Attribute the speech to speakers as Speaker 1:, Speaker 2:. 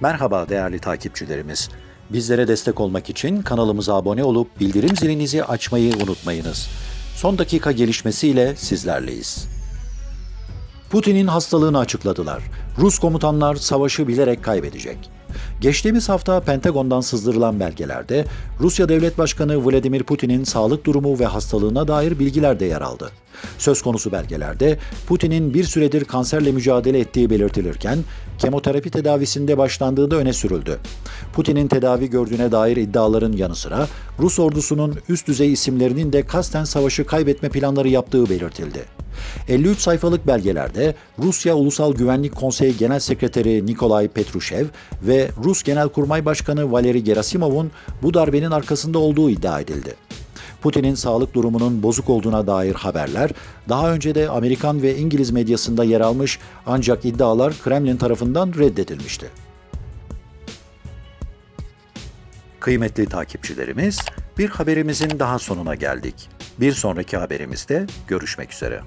Speaker 1: Merhaba değerli takipçilerimiz. Bizlere destek olmak için kanalımıza abone olup bildirim zilinizi açmayı unutmayınız. Son dakika gelişmesiyle sizlerleyiz. Putin'in hastalığını açıkladılar. Rus komutanlar savaşı bilerek kaybedecek. Geçtiğimiz hafta Pentagon'dan sızdırılan belgelerde Rusya Devlet Başkanı Vladimir Putin'in sağlık durumu ve hastalığına dair bilgiler de yer aldı. Söz konusu belgelerde Putin'in bir süredir kanserle mücadele ettiği belirtilirken kemoterapi tedavisinde başlandığı da öne sürüldü. Putin'in tedavi gördüğüne dair iddiaların yanı sıra Rus ordusunun üst düzey isimlerinin de kasten savaşı kaybetme planları yaptığı belirtildi. 53 sayfalık belgelerde Rusya Ulusal Güvenlik Konseyi Genel Sekreteri Nikolay Petrushev ve Rus Genelkurmay Başkanı Valeri Gerasimov'un bu darbenin arkasında olduğu iddia edildi. Putin'in sağlık durumunun bozuk olduğuna dair haberler daha önce de Amerikan ve İngiliz medyasında yer almış ancak iddialar Kremlin tarafından reddedilmişti. Kıymetli takipçilerimiz, bir haberimizin daha sonuna geldik. Bir sonraki haberimizde görüşmek üzere.